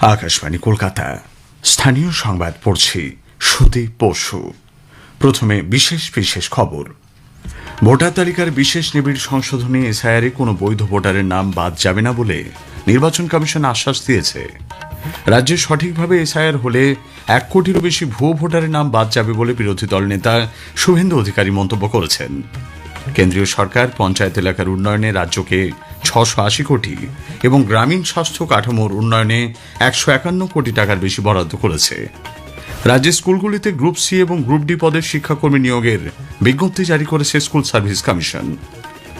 আকাশবাণী, কলকাতা। স্থানীয় সংবাদ পড়ছি সুদীপ পশু প্রথমে বিশেষ বিশেষ খবর। ভোটার তালিকার বিশেষ নিবিড় সংশোধনী এসআইআরে কোনো বৈধ ভোটারের নাম বাদ যাবে না বলে নির্বাচন কমিশন আশ্বাস দিয়েছে। রাজ্যে সঠিকভাবে এসআইআর হলে এক কোটিরও বেশি ভুয়ো ভোটারের নাম বাদ যাবে বলে বিরোধী দল নেতা শুভেন্দু অধিকারী মন্তব্য করেছেন। কেন্দ্রীয় সরকার, পঞ্চায়েত এলাকার উন্নয়নে রাজ্যকে ছশো আশি কোটি এবং গ্রামীণ স্বাস্থ্য কাঠামোর উন্নয়নে একশো একান্ন কোটি টাকার বেশি বরাদ্দ করেছে। রাজ্যের স্কুলগুলিতে গ্রুপ সি এবং গ্রুপ ডি পদের শিক্ষাকর্মী নিয়োগের বিজ্ঞপ্তি জারি করেছে স্কুল সার্ভিস কমিশন।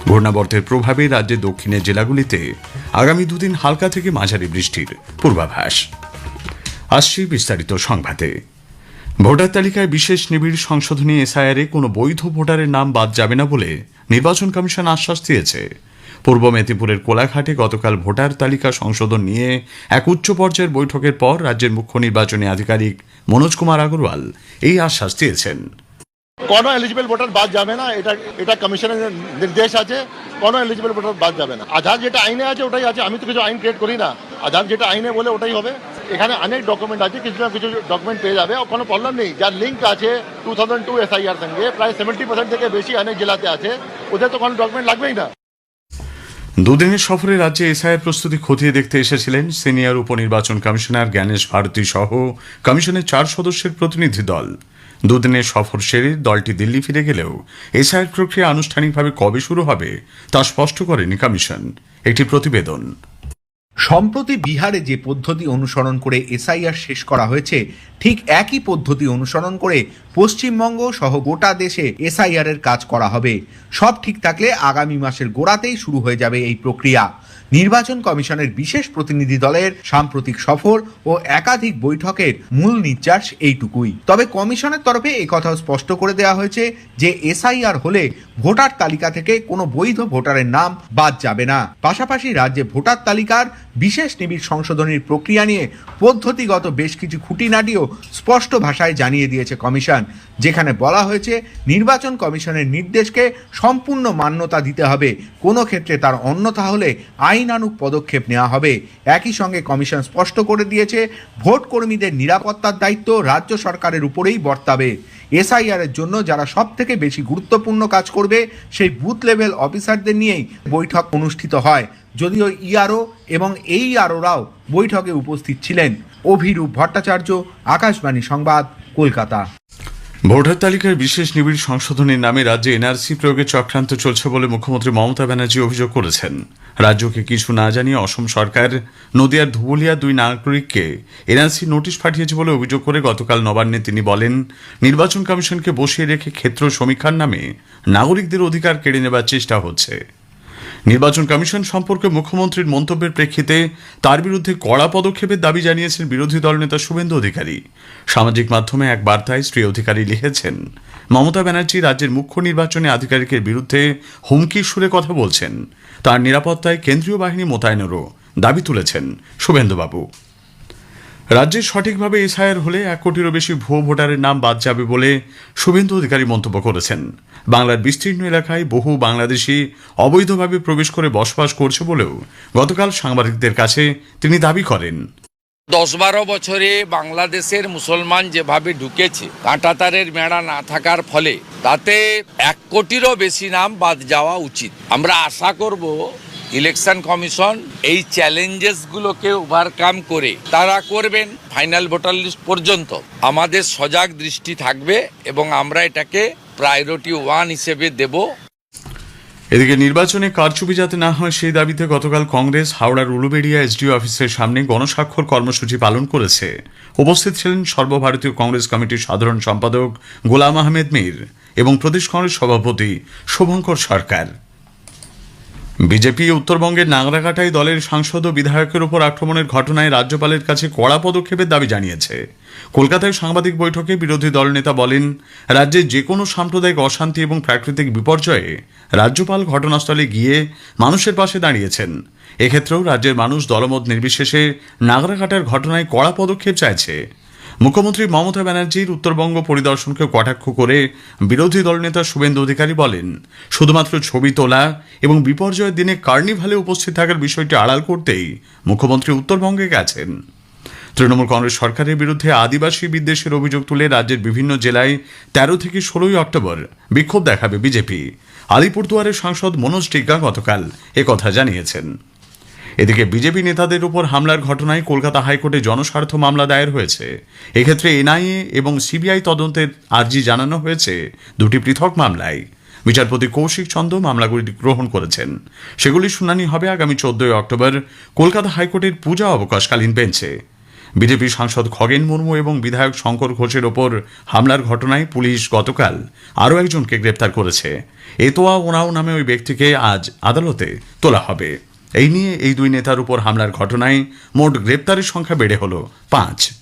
ঘূর্ণাবর্তের প্রভাবে রাজ্যের দক্ষিণের জেলাগুলিতে আগামী দুদিন হালকা থেকে মাঝারি বৃষ্টির পূর্বাভাস। আসছি বিস্তারিত সংবাদে। ভোটার তালিকায় বিশেষ নিবিড় সংশোধনী এসআইআরে কোনো বৈধ ভোটারের নাম বাদ যাবে না বলে নির্বাচন কমিশন আশ্বাস দিয়েছে। পূর্ব মেদিনীপুরের কোলাঘাটে গতকাল ভোটার তালিকা সংশোধন নিয়ে এক উচ্চ পর্যায়ের বৈঠকের পর রাজ্যের মুখ্য নির্বাচনী আধিকারিক মনোজ কুমার আগরওয়াল এই আশ্বাস দিয়েছেন। কোনো এলিজিবল ভোটার বাদ যাবে না, এটা এটা কমিশনের নির্দেশ আছে, কোনো এলিজিবল ভোটার বাদ যাবে না। আধার যেটা আইনে আছে ওটাই আছে, আমি তো কিছু আইন ক্রিয়েট করি না। আধার যেটা আইনে বলে ওটাই হবে। এখানে অনেক ডকুমেন্ট আছে, কিছু না কিছু ডকুমেন্ট পেয়ে যাবে, কোনো প্রবলেম নেই। যার লিঙ্ক আছে টু থাউজেন্ড টু এসআইআর সঙ্গে, প্রায় সেভেন্টি পার্সেন্ট থেকে বেশি অনেক জেলাতে আছে, ওদের তো কোনো ডকুমেন্ট লাগবেই না। দুদিনের সফরে রাজ্যে এসআইয়ের প্রস্তুতি খতিয়ে দেখতে এসেছিলেন সিনিয়র উপনির্বাচন কমিশনার জ্ঞানেশ ভারতী সহ কমিশনের চার সদস্যের প্রতিনিধি দল। দুদিনের সফর সেরে দলটি দিল্লি ফিরে গেলেও এসআইয়ের প্রক্রিয়া আনুষ্ঠানিকভাবে কবে শুরু হবে তা স্পষ্ট করেনি কমিশন। একটি প্রতিবেদন। সম্প্রতি বিহারে যে পদ্ধতি অনুসরণ করে এসআইআর শেষ করা হয়েছে, ঠিক একই পদ্ধতি অনুসরণ করে পশ্চিমবঙ্গ সহ গোটা দেশে এসআইআর এর কাজ করা হবে। সব ঠিক থাকলে আগামী মাসের গোড়াতেই শুরু হয়ে যাবে এই প্রক্রিয়া। নির্বাচন কমিশনের বিশেষ প্রতিনিধি দলের সাম্প্রতিক সফর ও একাধিক বৈঠকের মূল নির্যাস এইটুকুই। তবে কমিশনের তরফে একথাও স্পষ্ট করে দেওয়া হয়েছে যে এসআইআর হলে ভোটার তালিকা থেকে কোনো বৈধ ভোটারের নাম বাদ যাবে না। পাশাপাশি রাজ্যে ভোটার তালিকার বিশেষ নিবিড় সংশোধনীর প্রক্রিয়া নিয়ে পদ্ধতিগত বেশ কিছু খুঁটিনাটিও স্পষ্ট ভাষায় জানিয়ে দিয়েছে কমিশন। যেখানে বলা হয়েছে নির্বাচন কমিশনের নির্দেশকে সম্পূর্ণ মান্যতা দিতে হবে। কোনো ক্ষেত্রে তার অন্যথা হলে আইনানুগ পদক্ষেপ নেওয়া হবে। একই সঙ্গে কমিশন স্পষ্ট করে দিয়েছে, ভোট কর্মীদের নিরাপত্তার দায়িত্ব রাজ্য সরকারের উপরেই বর্তাবে। এসআইআর এর জন্য যারা সব থেকে বেশি গুরুত্বপূর্ণ কাজ করবে, সেই বুথ লেভেল অফিসারদের নিয়েই বৈঠক অনুষ্ঠিত হয়। যদিও ইআরও এবং এই আরওরাও বৈঠকে উপস্থিত ছিলেন। অভিরূপ ভট্টাচার্য, আকাশবাণী সংবাদ, কলকাতা। ভোটার তালিকার বিশেষ নিবিড় সংশোধনের নামে রাজ্যে এনআরসি প্রয়োগে চক্রান্ত চলছে বলে মুখ্যমন্ত্রী মমতা ব্যানার্জি অভিযোগ করেছেন। রাজ্যকে কিছু না জানিয়ে অসম সরকার নদিয়ার ধুবুলিয়া দুই নাগরিককে এনআরসি নোটিশ পাঠিয়েছে বলে অভিযোগ করে গতকাল নবান্নে তিনি বলেন, নির্বাচন কমিশনকে বসিয়ে রেখে ক্ষেত্র সমীক্ষার নামে নাগরিকদের অধিকার কেড়ে নেবার চেষ্টা হচ্ছে। নির্বাচন কমিশন সম্পর্কে মুখ্যমন্ত্রীর মন্তব্যের প্রেক্ষিতে তার বিরুদ্ধে কড়া পদক্ষেপের দাবি জানিয়েছেন বিরোধী দলনেতা শুভেন্দু অধিকারী। সামাজিক মাধ্যমে এক বার্তায় শ্রী অধিকারী লিখেছেন, মমতা ব্যানার্জি রাজ্যের মুখ্য নির্বাচনী আধিকারিকের বিরুদ্ধে হুমকির সুরে কথা বলছেন। তার নিরাপত্তায় কেন্দ্রীয় বাহিনী মোতায়েনেরও দাবি তুলেছেন শুভেন্দুবাবু। রাজ্যে সঠিকভাবে এসআইআর হলে এক কোটিরও বেশি ভুয়ো ভোটারের নাম বাদ যাবে বলে শুভেন্দু অধিকারী মন্তব্য করেছেন। বাংলার বিস্তীর্ণ এলাকায় বহু বাংলাদেশি অবৈধভাবে প্রবেশ করে বসবাস করছে বলেও গতকাল সাংবাদিকদের কাছে তিনি দাবি করেন। দশ বারো বছরে বাংলাদেশের মুসলমান যেভাবে ঢুকেছে, কাঁটাতারের মেড়া না থাকার ফলে তাতে এক কোটিরও বেশি নাম বাদ যাওয়া উচিত। আমরা আশা করব ইলেকশন কমিশন এই চ্যালেঞ্জেসগুলোকে ওভারকাম করে তারা করবেন ফাইনাল ভোটার লিস্ট পর্যন্ত। আমাদের সজাগ দৃষ্টি থাকবে এবং আমরা এটাকে প্রায়োরিটি ওয়ান হিসেবে দেব। এদিকে নির্বাচনে কারচুপি যাতে না হয়, সেই দাবিতে গতকাল কংগ্রেস, হাওড়ার উলুবেড়িয়া এসডিও অফিসের সামনে গণস্বাক্ষর কর্মসূচি পালন করেছে। উপস্থিত ছিলেন সর্বভারতীয় কংগ্রেস কমিটির সাধারণ সম্পাদক গোলাম আহমেদ মীর এবং প্রদেশ কংগ্রেস সভাপতি শুভঙ্কর সরকার। বিজেপি উত্তরবঙ্গের নাগরাকাটায় দলের সাংসদ ও বিধায়কের উপর আক্রমণের ঘটনায় রাজ্যপালের কাছে কড়া পদক্ষেপের দাবি জানিয়েছে। কলকাতায় সাংবাদিক বৈঠকে বিরোধী দলনেতা বলেন, রাজ্যে যে কোনো সাম্প্রদায়িক অশান্তি এবং প্রাকৃতিক বিপর্যয়ে রাজ্যপাল ঘটনাস্থলে গিয়ে মানুষের পাশে দাঁড়িয়েছেন। এক্ষেত্রেও রাজ্যের মানুষ দলমত নির্বিশেষে নাগরাকাটার ঘটনায় কড়া পদক্ষেপ চাইছে। মুখ্যমন্ত্রী মমতা ব্যানার্জির উত্তরবঙ্গ পরিদর্শনকে কটাক্ষ করে বিরোধী দলনেতা শুভেন্দু অধিকারী বলেন, শুধুমাত্র ছবি তোলা এবং বিপর্যয়ের দিনে কার্নিভালে উপস্থিত থাকার বিষয়টি আড়াল করতেই মুখ্যমন্ত্রী উত্তরবঙ্গে গেছেন। তৃণমূল কংগ্রেস সরকারের বিরুদ্ধে আদিবাসী বিদ্বেষের অভিযোগ তুলে রাজ্যের বিভিন্ন জেলায় তেরো থেকে ষোলোই অক্টোবর বিক্ষোভ দেখাবে বিজেপি। আলিপুরদুয়ারের সাংসদ মনোজ টিকা গতকাল একথা জানিয়েছেন। এদিকে বিজেপি নেতাদের উপর হামলার ঘটনায় কলকাতা হাইকোর্টে জনস্বার্থ মামলা দায়ের হয়েছে। এক্ষেত্রে এনআইএ এবং সিবিআই তদন্তের আর্জি জানানো হয়েছে দুটি পৃথক মামলায়। বিচারপতি কৌশিক চন্দ মামলাগুলি গ্রহণ করেছেন। সেগুলির শুনানি হবে আগামী চোদ্দই অক্টোবর কলকাতা হাইকোর্টের পূজা অবকাশকালীন বেঞ্চে। বিজেপি সাংসদ খগেন মুর্মু এবং বিধায়ক শঙ্কর ঘোষের ওপর হামলার ঘটনায় পুলিশ গতকাল আরও একজনকে গ্রেপ্তার করেছে। এতোয়া ওনাও নামে ওই ব্যক্তিকে আজ আদালতে তোলা হবে। এই নিয়ে এই দুই নেতার উপর হামলার ঘটনায় মোট গ্রেপ্তারের সংখ্যা বেড়ে হল পাঁচ।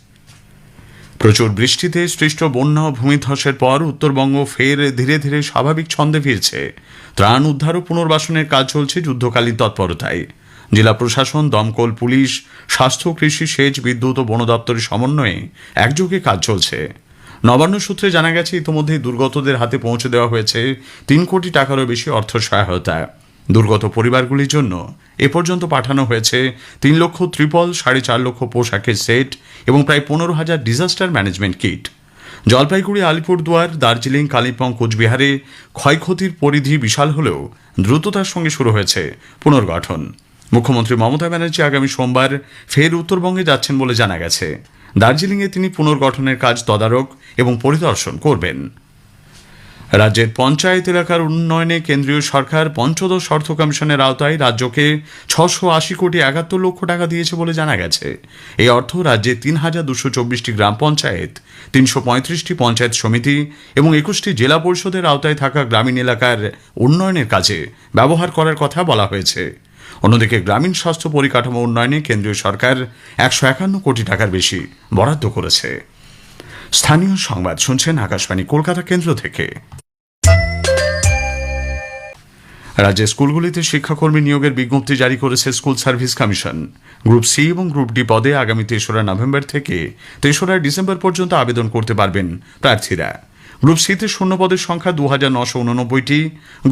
প্রচুর বৃষ্টিতে সৃষ্ট বন্যা ভূমিধ্বসের পর উত্তরবঙ্গ ফের ধীরে ধীরে স্বাভাবিক ছন্দে ফিরছে। ত্রাণ উদ্ধার ও পুনর্বাসনের কাজ চলছে যুদ্ধকালীন তৎপরতায়। জেলা প্রশাসন, দমকল, পুলিশ, স্বাস্থ্য, কৃষি, সেচ, বিদ্যুৎ ও বন দপ্তরের সমন্বয়ে একযোগে কাজ চলছে। নবান্ন সূত্রে জানা গেছে, ইতিমধ্যেই দুর্গতদের হাতে পৌঁছে দেওয়া হয়েছে তিন কোটি টাকারও বেশি অর্থ সহায়তা। দুর্গত পরিবারগুলির জন্য এ পর্যন্ত পাঠানো হয়েছে তিন লক্ষ ত্রিপল, সাড়ে চার লক্ষ পোশাকের সেট এবং প্রায় পনেরো হাজার disaster management kit Jalpaiguri, Alipurduar, Darjeeling, Kalimpong, কোচবিহারে ক্ষয়ক্ষতির পরিধি বিশাল হলেও দ্রুততার সঙ্গে শুরু হয়েছে পুনর্গঠন। মুখ্যমন্ত্রী মমতা ব্যানার্জি আগামী সোমবার ফের উত্তরবঙ্গে যাচ্ছেন বলে জানা গেছে। দার্জিলিংয়ে তিনি পুনর্গঠনের কাজ তদারক এবং পরিদর্শন করবেন। রাজ্যের পঞ্চায়েত এলাকার উন্নয়নে কেন্দ্রীয় সরকার পঞ্চদশ অর্থ কমিশনের আওতায় রাজ্যকে ছশো আশি কোটি একাত্তর লক্ষ টাকা দিয়েছে বলে জানা গেছে। এই অর্থ রাজ্যে তিন হাজার দুশো চব্বিশটি গ্রাম পঞ্চায়েত, তিনশো পঁয়ত্রিশটি পঞ্চায়েত সমিতি এবং একুশটি জেলা পরিষদের আওতায় থাকা গ্রামীণ এলাকার উন্নয়নের কাজে ব্যবহার করার কথা বলা হয়েছে। অন্যদিকে গ্রামীণ স্বাস্থ্য পরিকাঠামো উন্নয়নে কেন্দ্রীয় সরকার একশো একান্ন কোটি টাকার বেশি বরাদ্দ করেছে। স্থানীয় সংবাদ শুনছেন আকাশবাণী কলকাতা কেন্দ্র থেকে। রাজ্যের স্কুলগুলিতে শিক্ষাকর্মী নিয়োগের বিজ্ঞপ্তি জারি করেছে school service commission. Group C এবং গ্রুপ ডি পদে আগামী তেসরা নভেম্বর থেকে তেসরা ডিসেম্বর পর্যন্ত আবেদন করতে পারবেন প্রার্থীরা। গ্রুপ সিতে শূন্য পদের সংখ্যা দু হাজার নশো উননব্বইটি,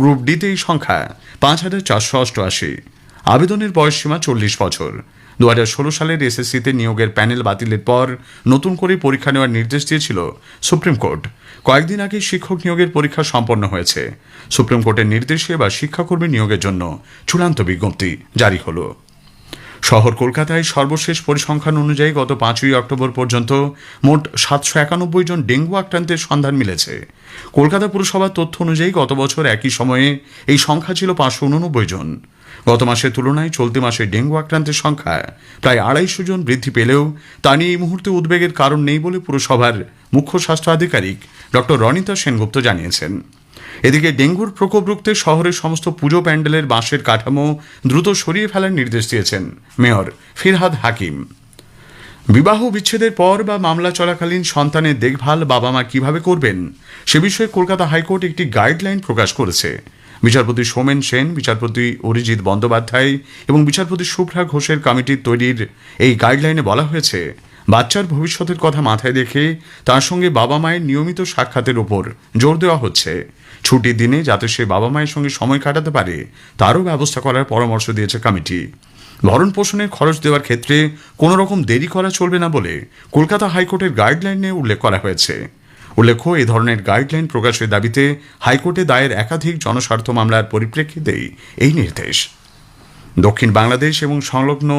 গ্রুপ ডিতে এই সংখ্যা পাঁচ হাজার চারশো অষ্টআশি। আবেদনের বয়সসীমা চল্লিশ বছর। দু ষোলো সালের এসএসসিতে নিয়োগের প্যানেল বাতিলের পর নতুন করে পরীক্ষা নেওয়ার নির্দেশ দিয়েছিল সুপ্রিম কোর্ট। কয়েকদিন আগে শিক্ষক নিয়োগের পরীক্ষা সম্পন্ন হয়েছে। সুপ্রিম কোর্টের নির্দেশে বা শিক্ষাকর্মী নিয়োগের জন্য চূড়ান্ত বিজ্ঞপ্তি জারি হলো। শহর কলকাতায় সর্বশেষ পরিসংখ্যান অনুযায়ী গত পাঁচই অক্টোবর পর্যন্ত মোট সাতশো একানব্বই জন ডেঙ্গু আক্রান্তের সন্ধান মিলেছে। কলকাতা পুরসভার তথ্য অনুযায়ী গত বছর একই সময়ে এই সংখ্যা ছিল পাঁচশো উননব্বই জন। গত মাসের তুলনায় চলতি মাসে ডেঙ্গু আক্রান্তের সংখ্যা প্রায় আড়াইশো জন বৃদ্ধি পেলেও তা নিয়ে এই মুহূর্তে উদ্বেগের কারণ নেই বলে পুরসভার মুখ্য স্বাস্থ্য আধিকারিক ডক্টর রনিতা সেনগুপ্ত জানিয়েছেন। এদিকে ডেঙ্গুর প্রকোপ রুখতে শহরের সমস্ত পুজো প্যান্ডেলের বাঁশের কাঠামো দ্রুত সরিয়ে ফেলার নির্দেশ দিয়েছেন মেয়র ফিরহাদ হাকিম। বিবাহ বিচ্ছেদের পর বা মামলা চলাকালীন সন্তানের দেখভাল বাবা মা কীভাবে করবেন, সে বিষয়ে কলকাতা হাইকোর্ট একটি গাইডলাইন প্রকাশ করেছে। বিচারপতি সোমেন সেন, বিচারপতি অরিজিৎ বন্দ্যোপাধ্যায় এবং বিচারপতি শুভ্রা ঘোষের কমিটির তৈরির এই গাইডলাইনে বলা হয়েছে, বাচ্চার ভবিষ্যতের কথা মাথায় রেখে তার সঙ্গে বাবা মায়ের নিয়মিত সাক্ষাতের ওপর জোর দেওয়া হচ্ছে। ছুটির দিনে যাতে সে বাবা মায়ের সঙ্গে সময় কাটাতে পারে, তারও ব্যবস্থা করার পরামর্শ দিয়েছে কমিটি। ভরণ পোষণের খরচ দেওয়ার ক্ষেত্রে কোনো রকম দেরি করা চলবে না বলে কলকাতা হাইকোর্টের গাইডলাইনে উল্লেখ করা হয়েছে। উল্লেখ্য, এই ধরনের গাইডলাইন প্রকাশের দাবিতে হাইকোর্টে দায়ের একাধিক জনস্বার্থ মামলার পরিপ্রেক্ষিতেই এই নির্দেশ। দক্ষিণ বাংলাদেশ এবং সংলগ্ন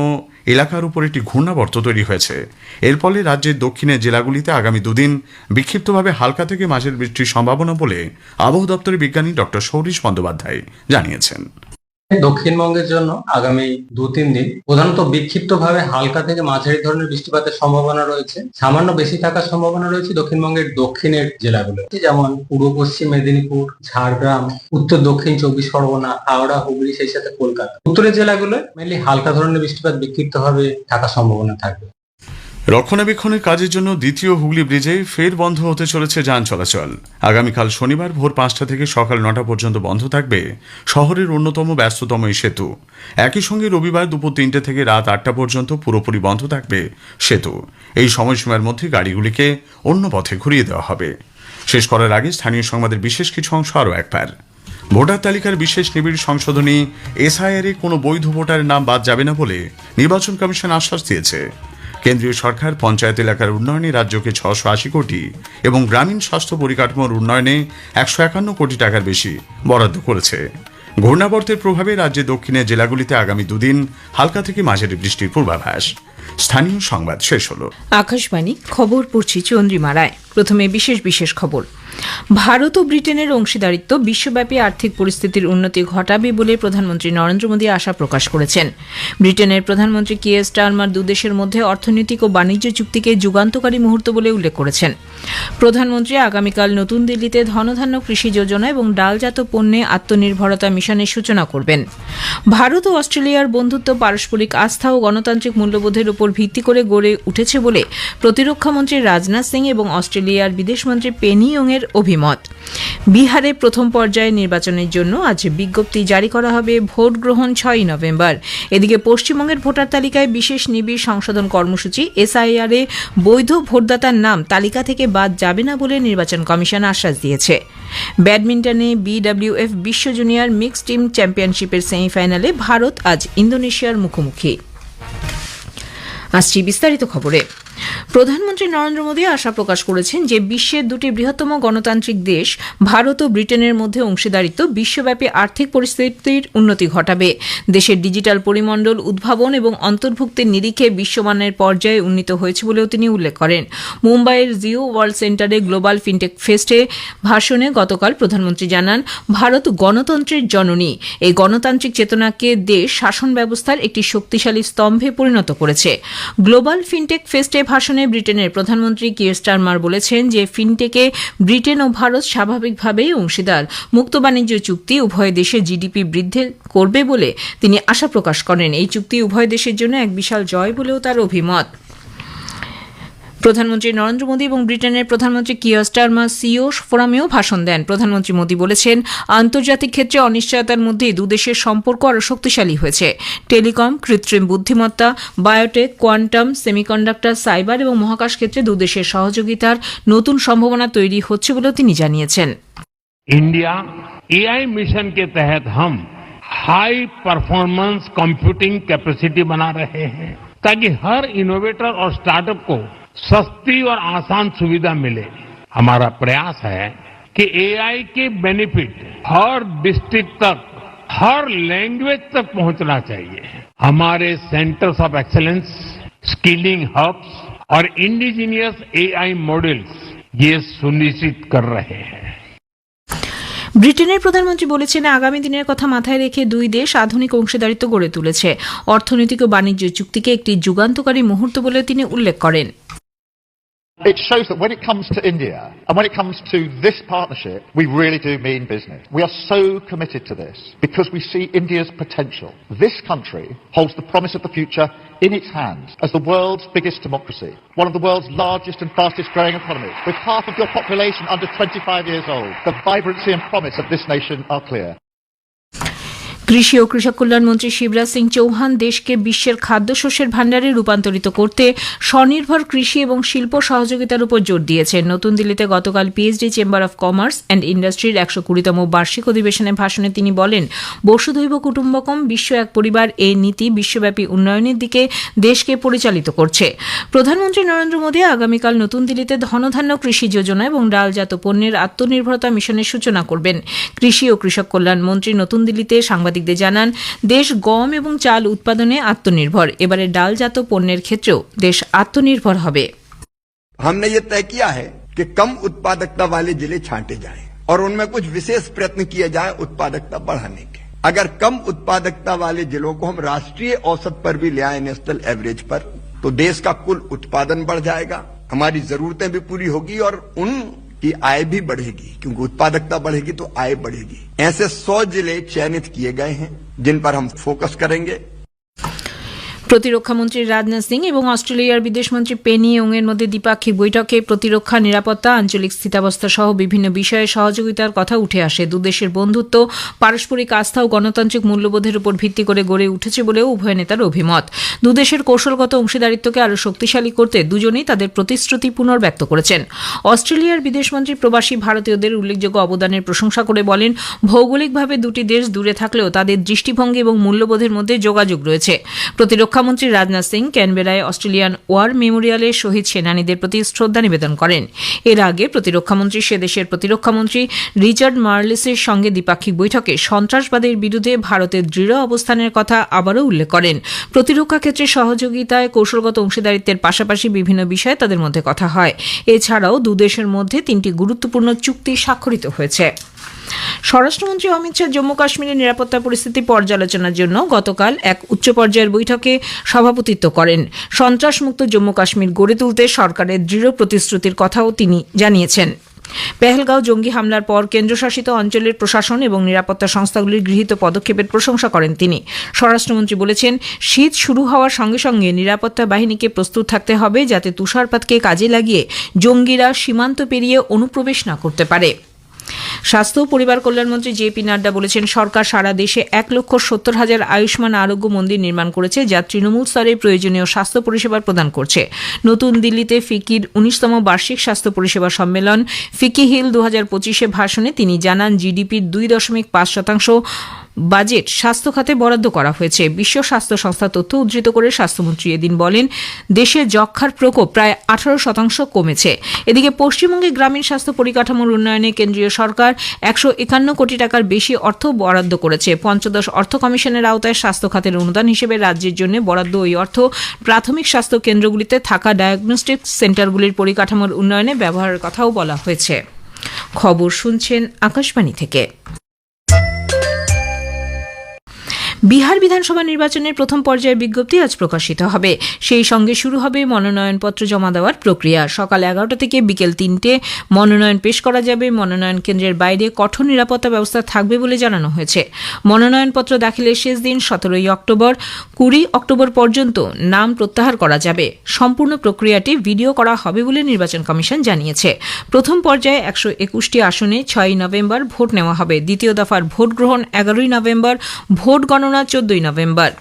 এলাকার উপর একটি ঘূর্ণাবর্ত তৈরি হয়েছে। এর ফলে রাজ্যের দক্ষিণের জেলাগুলিতে আগামী দুদিন বিক্ষিপ্তভাবে হালকা থেকে মাঝের বৃষ্টির সম্ভাবনা বলে আবহাওয়া দপ্তরের বিজ্ঞানী ডক্টর সৌরিশ বন্দ্যোপাধ্যায় জানিয়েছেন। দক্ষিণবঙ্গের জন্য আগামী দু তিন দিন প্রধানত বিক্ষিপ্ত ভাবে হালকা থেকে মাঝারি ধরনের বৃষ্টিপাতের সম্ভাবনা রয়েছে। সামান্য বেশি থাকার সম্ভাবনা রয়েছে দক্ষিণবঙ্গের দক্ষিণের জেলাগুলো যেমন পূর্ব পশ্চিম মেদিনীপুর, ঝাড়গ্রাম, উত্তর দক্ষিণ চব্বিশ পরগনা, হাওড়া, হুগলি, সেই সাথে কলকাতা। উত্তরের জেলাগুলো মেনলি হালকা ধরনের বৃষ্টিপাত বিক্ষিপ্ত ভাবে থাকার সম্ভাবনা থাকবে। রক্ষণাবেক্ষণের কাজের জন্য দ্বিতীয় হুগলি ব্রিজে ফের বন্ধ হতে চলেছে যান চলাচল। আগামীকাল শনিবার ভোর পাঁচটা থেকে সকাল নটা পর্যন্ত বন্ধ থাকবে শহরের অন্যতম ব্যস্ততম এই সেতু। একই সঙ্গে রবিবার দুপুর তিনটে থেকে রাত আটটা পর্যন্ত পুরোপুরি বন্ধ থাকবে সেতু। এই সময়সীমার মধ্যে গাড়িগুলিকে অন্য পথে ঘুরিয়ে দেওয়া হবে। শেষ করার আগে স্থানীয় সংবাদের বিশেষ কিছু অংশ আরও একবার। ভোটার তালিকার বিশেষ নিবিড় সংশোধনী, এসআইআর কোনো বৈধ ভোটারের নাম বাদ যাবে না বলে নির্বাচন কমিশন আশ্বাস দিয়েছে। কেন্দ্রীয় সরকার, পঞ্চায়েত এলাকার উন্নয়নে রাজ্যকে ছশো আশি কোটি এবং গ্রামীণ স্বাস্থ্য পরিকাঠামোর উন্নয়নে একশো একান্ন কোটি টাকার বেশি বরাদ্দ করেছে। ঘূর্ণাবর্তের প্রভাবে রাজ্যের দক্ষিণের জেলাগুলিতে আগামী দুদিন হালকা থেকে মাঝারি বৃষ্টির পূর্বাভাস। স্থানীয় সংবাদ শেষ হল। আকাশবাণী খবর পড়ছি চন্দ্রিমা রায়। প্রথমে বিশেষ বিশেষ খবর। ভারত ও ব্রিটেনের অংশীদারিত্ব বিশ্বব্যাপী আর্থিক পরিস্থিতির উন্নতি ঘটাবে বলে প্রধানমন্ত্রী নরেন্দ্র মোদী আশা প্রকাশ করেছেন। ব্রিটেনের প্রধানমন্ত্রী কিয়ের স্টারমার দুদেশের মধ্যে অর্থনৈতিক ও বাণিজ্য চুক্তিকে যুগান্তকারী মুহূর্ত বলে উল্লেখ করেছেন। প্রধানমন্ত্রী আগামীকাল নতুন দিল্লিতে ধনধান্য কৃষি যোজনা এবং ডালজাত পণ্যে আত্মনির্ভরতা মিশনের সূচনা করবেন। ভারত ও অস্ট্রেলিয়ার বন্ধুত্ব পারস্পরিক আস্থা ও গণতান্ত্রিক মূল্যবোধের উপর ভিত্তি করে গড়ে উঠেছে বলে প্রতিরক্ষামন্ত্রী রাজনাথ সিং এবং অস্ট্রেলিয়ার বিদেশমন্ত্রী পেনি ইয়ংয়ের অভিমত। বিহারে প্রথম পর্যায়ে নির্বাচনের জন্য আজ বিজ্ঞপ্তি জারি করা হবে ভোট গ্রহণ ছয়ই নভেম্বর। এদিকে পশ্চিমবঙ্গের ভোটার তালিকায় বিশেষ নিবিড় সংশোধন কর্মসূচি, এসআইআর বৈধ ভোটদাতার নাম তালিকা থেকে বাদ যাবে না বলে নির্বাচন কমিশন আশ্বাস দিয়েছে। ব্যাডমিন্টনে বিডব্লিউএফ বিশ্ব জুনিয়র মিক্সড টিম চ্যাম্পিয়নশিপের সেমিফাইনালে ভারত আজ ইন্দোনেশিয়ার মুখোমুখি। আসছি বিস্তারিত খবরে। প্রধানমন্ত্রী নরেন্দ্র মোদী আশা প্রকাশ করেছেন যে বিশ্বের দুটি বৃহত্তম গণতান্ত্রিক দেশ, ভারত ও ব্রিটেনের মধ্যে অংশীদারিত্ব বিশ্বব্যাপী আর্থিক পরিস্থিতির উন্নতি ঘটাবে। দেশের ডিজিটাল পরিমণ্ডল উদ্ভাবন এবং অন্তর্ভুক্তির নিরিখে বিশ্বমানের পর্যায়ে উন্নীত হয়েছে বলেও তিনি উল্লেখ করেন। মুম্বাইয়ের জিও ওয়ার্ল্ড সেন্টারে গ্লোবাল ফিনটেক ফেস্টে ভাষণে গতকাল প্রধানমন্ত্রী জানান, ভারত গণতন্ত্রের জননী। এই গণতান্ত্রিক চেতনাকে দেশ শাসন ব্যবস্থার একটি শক্তিশালী স্তম্ভে পরিণত করেছে। গ্লোবাল ফিনটেক ফেস্টে ভাষণে ব্রিটেনের প্রধানমন্ত্রী কিয়ের স্টারমার বলেছেন যে ফিনটেকে ব্রিটেন ও ভারত স্বাভাবিকভাবেই অংশীদার। মুক্ত বাণিজ্য চুক্তি উভয় দেশে জিডিপি বৃদ্ধি করবে বলে তিনি আশা প্রকাশ করেন। এই চুক্তি উভয় দেশের জন্য এক বিশাল জয় বলেও তার অভিমত। প্রধানমন্ত্রী নরেন্দ্র মোদী এবং ব্রিটেনের প্রধানমন্ত্রী কিয়ার স্টারমার সিও ফোরামেও ভাষণ দেন প্রধানমন্ত্রী মোদী বলেছেন আন্তর্জাতিক ক্ষেত্রে অনিশ্চয়তার মধ্যেই দুদেশের সম্পর্ক আরও শক্তিশালী হয়েছে টেলিকম কৃত্রিম বুদ্ধিমত্তা বায়োটেক কোয়ান্টাম সেমিকন্ডাক্টর সাইবার এবং মহাকাশ ক্ষেত্রে দুদেশের সহযোগিতার নতুন সম্ভাবনা তৈরি হচ্ছে বলেও তিনি জানিয়েছেন इंडिया एआई मिशन के तहत हम हाई परफॉर्मेंस कंप्यूटिंग कैपेसिटी बना रहे हैं ताकि हर इनोवेटर और स्टार्टअप को सस्ती और आसान सुविधा मिले हमारा प्रयास है कि एआई के बेनिफिट हर डिस्ट्रिक्ट तक हर लैंग्वेज तक पहुंचना चाहिए हमारे centres of excellence skilling hubs और इंडिजीनियस एआई मॉडल्स ये सुनिश्चित कर रहे हैं ব্রিটেনের প্রধানমন্ত্রী বলেছেন আগামী দিনের কথা মাথায় রেখে দুই দেশ আধুনিক অংশীদারিত্ব গড়ে তুলেছে অর্থনৈতিক ও বাণিজ্য চুক্তিকে একটি যুগান্তকারী মুহূর্ত বলে তিনি উল্লেখ করেন It shows that when it comes to India and when it comes to this partnership, we really do mean business. We are so committed to this because we see India's potential. This country holds the promise of the future in its hands as the world's biggest democracy, one of the world's largest and fastest growing economies. With half of your population under 25 years old, the vibrancy and promise of this nation are clear. কৃষি ও কৃষক কল্যাণ মন্ত্রী শিবরাজ সিং চৌহান দেশকে বিশ্বের খাদ্যশস্যের ভাণ্ডারে রূপান্তরিত করতে স্বনির্ভর কৃষি এবং শিল্প সহযোগিতার উপর জোর দিয়েছেন। নতুন দিল্লিতে গতকাল PhD chamber of commerce and ইন্ডাস্ট্রির একশো কুড়িতম বার্ষিক অধিবেশনে ভাষণে তিনি বলেন, বসুধৈব কুটুম্বকম বিশ্ব এক পরিবার, এই নীতি বিশ্বব্যাপী উন্নয়নের দিকে দেশকে পরিচালিত করছে। প্রধানমন্ত্রী নরেন্দ্র মোদী আগামীকাল নতুন দিল্লিতে ধনধান্য কৃষি যোজনা এবং ডালজাত পণ্যের আত্মনির্ভরতা মিশনের সূচনা করবেন। কৃষি ও কৃষক কল্যাণ মন্ত্রী নতুন দিল্লিতে সাংবাদিকদের জানান দেশ গম এবং চাল উৎপাদনে আত্মনির্ভর এবারে ডালজাত পণ্যের ক্ষেত্রেও দেশ আত্মনির্ভর হবে हमने ये तय किया है कि कम उत्पादकता वाले जिले छांटे जाएं और उनमें कुछ विशेष प्रयत्न किए जाएं उत्पादकता बढ़ाने के अगर कम उत्पादकता वाले जिलों को हम राष्ट्रीय औसत पर भी ले आए नेशनल एवरेज पर तो देश का कुल उत्पादन बढ़ जाएगा हमारी जरूरतें भी पूरी होगी और उनकी आय भी बढ़ेगी, क्योंकि उत्पादकता बढ़ेगी तो आय बढ़ेगी। ऐसे सौ ज़िले चयनित किए गए हैं, जिन पर हम फोकस करेंगे। প্রতিরক্ষামন্ত্রী রাজনাথ সিং এবং অস্ট্রেলিয়ার বিদেশমন্ত্রী পেনি ইয়ং এর মধ্যে দ্বিপাক্ষিক বৈঠকে প্রতিরক্ষা নিরাপত্তা, আঞ্চলিক স্থিতাবস্থা সহ বিভিন্ন বিষয়ে সহযোগিতার কথা উঠে আসে। দুদেশের বন্ধুত্ব, পারস্পরিক আস্থা ও গণতান্ত্রিক মূল্যবোধের উপর ভিত্তি করে গড়ে উঠেছে বলেও উভয় নেতার অভিমত। দুদেশের কৌশলগত অংশীদারিত্বকে আরও শক্তিশালী করতে দুজনেই তাদের প্রতিশ্রুতি পুনর্ব্যক্ত করেছেন। অস্ট্রেলিয়ার বিদেশমন্ত্রী প্রবাসী ভারতীয়দের উল্লেখযোগ্য অবদানের প্রশংসা করে বলেন, ভৌগোলিকভাবে দুটি দেশ দূরে থাকলেও তাদের দৃষ্টিভঙ্গি এবং মূল্যবোধের মধ্যে যোগাযোগ রয়েছে। প্রতিরক্ষা প্রতিরক্ষামন্ত্রী রাজনাথ সিং ক্যানবেরায় অস্ট্রেলিয়ান ওয়ার মেমোরিয়ালে শহীদ সেনানীদের প্রতি শ্রদ্ধা নিবেদন করেন। এর আগে প্রতিরক্ষামন্ত্রী, সে দেশের প্রতিরক্ষামন্ত্রী রিচার্ড মার্লিসের সঙ্গে দ্বিপাক্ষিক বৈঠকে সন্ত্রাসবাদের বিরুদ্ধে ভারতের দৃঢ় অবস্থানের কথা আবারও উল্লেখ করেন। প্রতিরক্ষা ক্ষেত্রে সহযোগিতায় কৌশলগত অংশীদারিত্বের পাশাপাশি বিভিন্ন বিষয়ে তাদের মধ্যে কথা হয়। এছাড়াও দুদেশের মধ্যে তিনটি গুরুত্বপূর্ণ চুক্তি স্বাক্ষরিত হয়েছে। স্বরাষ্ট্রমন্ত্রী অমিত শাহ জম্মু কাশ্মীরের নিরাপত্তা পরিস্থিতি পর্যালোচনার জন্য গতকাল এক উচ্চ পর্যায়ের বৈঠকে সভাপতিত্ব করেন। সন্ত্রাসমুক্ত জম্মু কাশ্মীর গড়ে তুলতে সরকারের দৃঢ় প্রতিশ্রুতির কথাও তিনি জানিয়েছেন। পেহেলগাঁও জঙ্গি হামলার পর কেন্দ্রশাসিত অঞ্চলের প্রশাসন এবং নিরাপত্তা সংস্থাগুলির গৃহীত পদক্ষেপের প্রশংসা করেন তিনি। স্বরাষ্ট্রমন্ত্রী বলেছেন, শীত শুরু হওয়ার সঙ্গে সঙ্গে নিরাপত্তা বাহিনীকে প্রস্তুত থাকতে হবে যাতে তুষারপাতকে কাজে লাগিয়ে জঙ্গিরা সীমান্ত পেরিয়ে অনুপ্রবেশ না করতে পারে। স্বাস্থ্য ও পরিবার কল্যাণমন্ত্রী জে পি নাড্ডা বলেছেন, সরকার সারা দেশে এক লক্ষ সত্তর হাজার আয়ুষ্মান আরোগ্য মন্দির নির্মাণ করেছে, যা তৃণমূল স্তরে প্রয়োজনীয় স্বাস্থ্য পরিষেবা প্রদান করছে। নতুন দিল্লিতে ফিকির উনিশতম বার্ষিক স্বাস্থ্য পরিষেবা সম্মেলন, ফিকি হিল দু হাজার পঁচিশে ভাষণে তিনি জানান, জিডিপির দুই দশমিক পাঁচ শতাংশ বাজেট স্বাস্থ্য খাতে বরাদ্দ করা হয়েছে। বিশ্ব স্বাস্থ্য সংস্থা তথ্য উদ্ধৃত করে স্বাস্থ্যমন্ত্রী এদিন বলেন, দেশে যক্ষার প্রকোপ প্রায় আঠারো শতাংশ কমেছে। এদিকে পশ্চিমবঙ্গে গ্রামীণ স্বাস্থ্য পরিকাঠামোর উন্নয়নে কেন্দ্রীয় সরকার একশো একান্ন কোটি টাকার বেশি অর্থ বরাদ্দ করেছে। পঞ্চদশ অর্থ কমিশনের আওতায় স্বাস্থ্য খাতের অনুদান হিসেবে রাজ্যের জন্য বরাদ্দ ওই অর্থ প্রাথমিক স্বাস্থ্য কেন্দ্রগুলিতে থাকা ডায়াগনস্টিক সেন্টারগুলির পরিকাঠামোর উন্নয়নে ব্যবহারের কথাও বলা হয়েছে। খবর শুনছেন আকাশবাণী থেকে। বিহার বিধানসভা নির্বাচনের প্রথম পর্যায়ের বিজ্ঞপ্তি আজ প্রকাশিত হবে। সেই সঙ্গে শুরু হবে মনোনয়নপত্র জমা দেওয়ার প্রক্রিয়া। সকাল এগারোটা থেকে বিকেল তিনটে মনোনয়ন পেশ করা যাবে। মনোনয়ন কেন্দ্রের বাইরে কঠোর নিরাপত্তা ব্যবস্থা থাকবে বলে জানানো হয়েছে। মনোনয়নপত্র দাখিলের শেষ দিন সতেরোই অক্টোবর। কুড়ি অক্টোবর পর্যন্ত নাম প্রত্যাহার করা যাবে। সম্পূর্ণ প্রক্রিয়াটি ভিডিও করা হবে বলে নির্বাচন কমিশন জানিয়েছে। প্রথম পর্যায়ে একশো একুশটি আসনে ছয়ই নভেম্বর ভোট নেওয়া হবে। দ্বিতীয় দফার ভোট গ্রহণ এগারোই নভেম্বর। ভোট গণনা চোদ্দই নভেম্বর।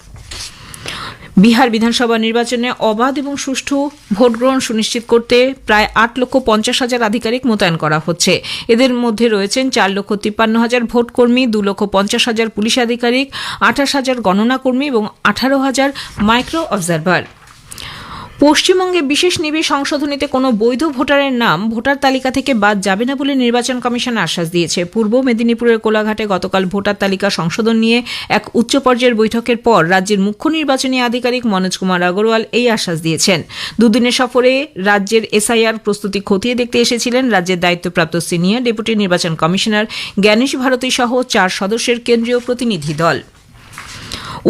বিহার বিধানসভা নির্বাচনে অবাধ এবং সুষ্ঠু ভোট গ্রহণ সুনিশ্চিত করতে প্রায় আট লক্ষ পঞ্চাশ হাজার আধিকারিক মোতায়েন করা হচ্ছে। এদের মধ্যে রয়েছেন চার লক্ষ তিপ্পান্ন হাজার ভোট কর্মী দু লক্ষ পঞ্চাশ হাজার পুলিশ আধিকারিক, আঠাশ হাজার গণনা কর্মী এবং আঠারো হাজার মাইক্রো অবজারভার। পশ্চিমবঙ্গে বিশেষ নিবিড় সংশোধনীতে কোনো বৈধ ভোটারের নাম ভোটার তালিকা থেকে বাদ যাবে না বলে নির্বাচন কমিশন আশ্বাস দিয়েছে। পূর্ব মেদিনীপুরের কোলাঘাটে গতকাল ভোটার তালিকা সংশোধন নিয়ে এক উচ্চ পর্যায়ের বৈঠকের পর রাজ্যের মুখ্য নির্বাচনী আধিকারিক মনোজ কুমার আগরওয়াল এই আশ্বাস দিয়েছেন। দুদিনের সফরে রাজ্যের এসআইআর প্রস্তুতি খতিয়ে দেখতে এসেছিলেন রাজ্যের দায়িত্বপ্রাপ্ত সিনিয়র ডেপুটি নির্বাচন কমিশনার জ্ঞানেশ ভারতী সহ চার সদস্যের কেন্দ্রীয় প্রতিনিধি দল।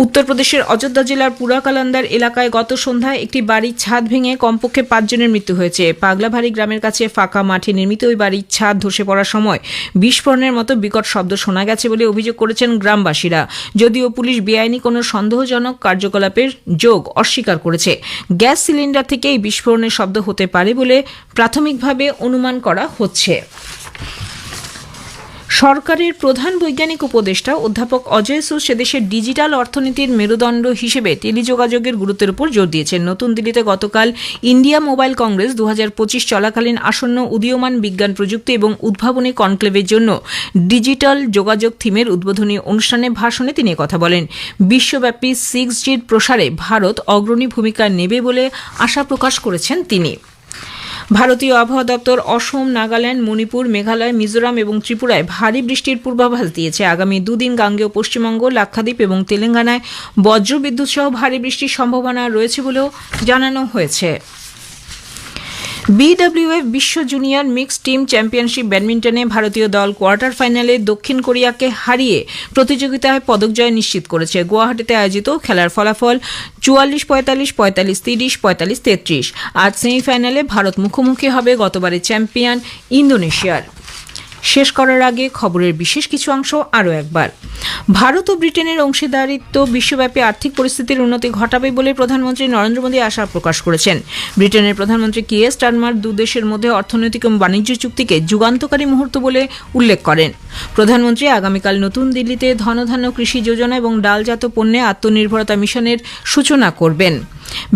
উত্তরপ্রদেশের অযোধ্যা জেলার পুরাকালান্দার এলাকায় গত সন্ধ্যায় একটি বাড়ির ছাদ ভেঙে কমপক্ষে পাঁচজনের মৃত্যু হয়েছে। পাগলাভারি গ্রামের কাছে ফাঁকা মাঠে নির্মিত ওই বাড়ির ছাদ ধসে পড়ার সময় বিস্ফোরণের মতো বিকট শব্দ শোনা গেছে বলে অভিযোগ করেছেন গ্রামবাসীরা। যদিও পুলিশ বেআইনি কোনো সন্দেহজনক কার্যকলাপের যোগ অস্বীকার করেছে। গ্যাস সিলিন্ডার থেকে এই বিস্ফোরণের শব্দ হতে পারে বলে প্রাথমিকভাবে অনুমান করা হচ্ছে। সরকারের প্রধান বৈজ্ঞানিক উপদেষ্টা অধ্যাপক অজয় সু সেদেশের ডিজিটাল অর্থনীতির মেরুদণ্ড হিসেবে টেলিযোগাযোগের গুরুত্বের উপর জোর দিয়েছেন। নতুন দিল্লিতে গতকাল ইন্ডিয়া মোবাইল কংগ্রেস দু হাজার পঁচিশ চলাকালীন আসন্ন উদীয়মান বিজ্ঞান প্রযুক্তি এবং উদ্ভাবনী কনক্লেভের জন্য ডিজিটাল যোগাযোগ থিমের উদ্বোধনী অনুষ্ঠানে ভাষণে তিনি কথা বলেন। বিশ্বব্যাপী সিক্স জির প্রসারে ভারত অগ্রণী ভূমিকা নেবে বলে আশা প্রকাশ করেছেন তিনি। ভারতীয় আবহাওয়া দপ্তর অসম, নাগাল্যান্ড, মণিপুর, মেঘালয়, মিজোরাম এবং ত্রিপুরায় ভারী বৃষ্টির পূর্বাভাস দিয়েছে। আগামী দুদিন গাঙ্গেয় পশ্চিমবঙ্গ, লাক্ষাদ্বীপ এবং তেলেঙ্গানায় বজ্রবিদ্যুৎ সহ ভারী বৃষ্টির সম্ভাবনা রয়েছে বলেও জানানো হয়েছে। বিডব্লিউএফ বিশ্ব জুনিয়র মিক্সড টিম চ্যাম্পিয়নশিপ ব্যাডমিন্টনে ভারতীয় দল কোয়ার্টার ফাইনালে দক্ষিণ কোরিয়াকে হারিয়ে প্রতিযোগিতায় পদক জয় নিশ্চিত করেছে। গুয়াহাটিতে আয়োজিত খেলার ফলাফল চুয়াল্লিশ পঁয়তাল্লিশ পঁয়তাল্লিশ, তিরিশ, পঁয়তাল্লিশ, তেত্রিশ। আজ সেমিফাইনালে ভারত মুখোমুখি হবে গতবারের চ্যাম্পিয়ন ইন্দোনেশিয়ার। শেষ করার আগে খবরের বিশেষ কিছু অংশ আরও একবার। ভারত ও ব্রিটেনের অংশীদারিত্ব বিশ্বব্যাপী আর্থিক পরিস্থিতির উন্নতি ঘটাবে বলে প্রধানমন্ত্রী নরেন্দ্র মোদী আশা প্রকাশ করেছেন। ব্রিটেনের প্রধানমন্ত্রী কিয়ে স্টারমার দু দেশের মধ্যে অর্থনৈতিক এবং বাণিজ্য চুক্তিকে যুগান্তকারী মুহূর্ত বলে উল্লেখ করেন। প্রধানমন্ত্রী আগামীকাল নতুন দিল্লিতে ধনধান্য কৃষি যোজনা এবং ডালজাত পণ্যে আত্মনির্ভরতা মিশনের সূচনা করবেন।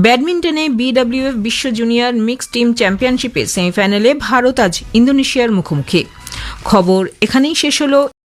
ব্যাডমিন্টনে বিডব্লিউএফ বিশ্ব জুনিয়র মিক্সড টিম চ্যাম্পিয়নশিপে সেমিফাইনালে ভারত আজ ইন্দোনেশিয়ার মুখোমুখি। খবর এখানেই শেষ হলো।